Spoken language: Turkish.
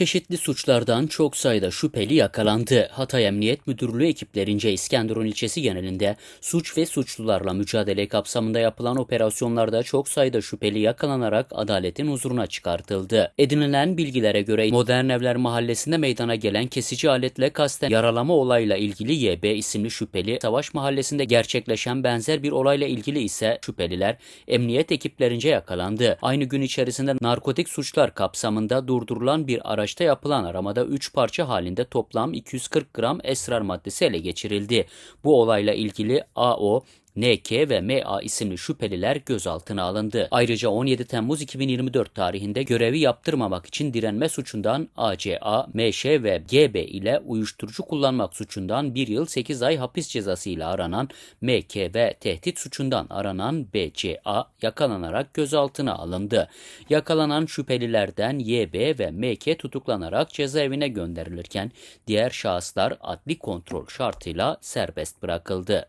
Çeşitli suçlardan çok sayıda şüpheli yakalandı. Hatay Emniyet Müdürlüğü ekiplerince İskenderun ilçesi genelinde suç ve suçlularla mücadele kapsamında yapılan operasyonlarda çok sayıda şüpheli yakalanarak adaletin huzuruna çıkartıldı. Edinilen bilgilere göre Modern Evler Mahallesi'nde meydana gelen kesici aletle kasten yaralama olayla ilgili YB isimli şüpheli, Savaş Mahallesi'nde gerçekleşen benzer bir olayla ilgili ise şüpheliler emniyet ekiplerince yakalandı. Aynı gün içerisinde narkotik suçlar kapsamında durdurulan bir araçta yapılan aramada 3 parça halinde toplam 240 gram esrar maddesi ele geçirildi. Bu olayla ilgili AO, NK ve MA isimli şüpheliler gözaltına alındı. Ayrıca 17 Temmuz 2024 tarihinde görevi yaptırmamak için direnme suçundan ACA, MŞ ve GB ile uyuşturucu kullanmak suçundan 1 yıl 8 ay hapis cezası ile aranan MK ve tehdit suçundan aranan BCA yakalanarak gözaltına alındı. Yakalanan şüphelilerden YB ve MK tutuklanarak cezaevine gönderilirken diğer şahıslar adli kontrol şartıyla serbest bırakıldı.